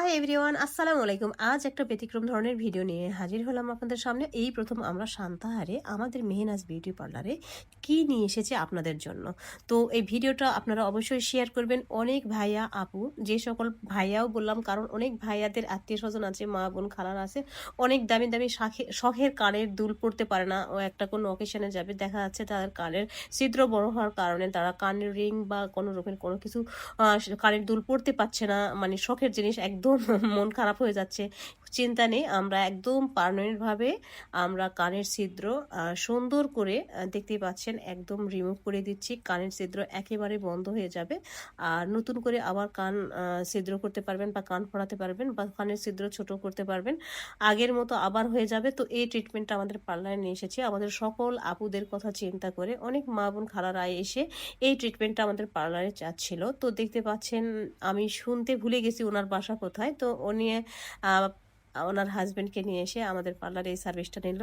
Hi everyone আসসালামু আলাইকুম আজ একটা ব্যতিক্রম ধরনের ভিডিও নিয়ে হাজির হলাম আপনাদের সামনে। এই প্রথম আমরা শান্তাহারে আমাদের মেহনাজ বিউটি পার্লারে কি নিয়ে এসেছে আপনাদের জন্য। তো এই ভিডিওটা আপনারা অবশ্যই শেয়ার করবেন। অনেক ভাইয়া, আপু, যে সকল ভাইয়াও বললাম, কারণ অনেক ভাইয়াদের আত্মীয় স্বজন আছে, মা, বোন, খালার আছে। অনেক দামি দামি শাখে, শখের কানের দুল পড়তে পারে না। ও একটা কোনো অকেশনে যাবে, দেখা যাচ্ছে তাদের কানের ছিদ্র বড় হওয়ার কারণে তারা কানের রিং বা কোনো রকমের কোনো কিছু কানের দুল পড়তে পারছে না। মানে শখের জিনিস একদম মন খারাপ হয়ে যাচ্ছে। চিন্তা নেই আমরা একদম পারমানেন্টভাবে আমরা কানের ছিদ্র সুন্দর করে আহ, দেখতেই পাচ্ছেন একদম রিমুভ করে দিচ্ছি কানের ছিদ্র একেবারে বন্ধ হয়ে যাবে। আর নতুন করে আবার কান ছিদ্র করতে পারবেন বা কান ফোড়াতে পারবেন বা কানের ছিদ্র ছোট করতে পারবেন। আগের মতো আবার হয়ে যাবে। তো এই ট্রিটমেন্টটা আমাদের পার্লারে নিয়ে এসেছি। আমাদের সকল আপুদের কথা চিন্তা করে অনেক মা বোন খালারা এসে এই ট্রিটমেন্টটা আমাদের পার্লারে চাচ্ছিল। তো দেখতে পাচ্ছেন আমি শুনতে ভুলে গেছি ওনার বাসা কোথায়। তো উনি ওনার হাজবেন্ডকে নিয়ে এসে আমাদের পার্লারে এই সার্ভিসটা নিল।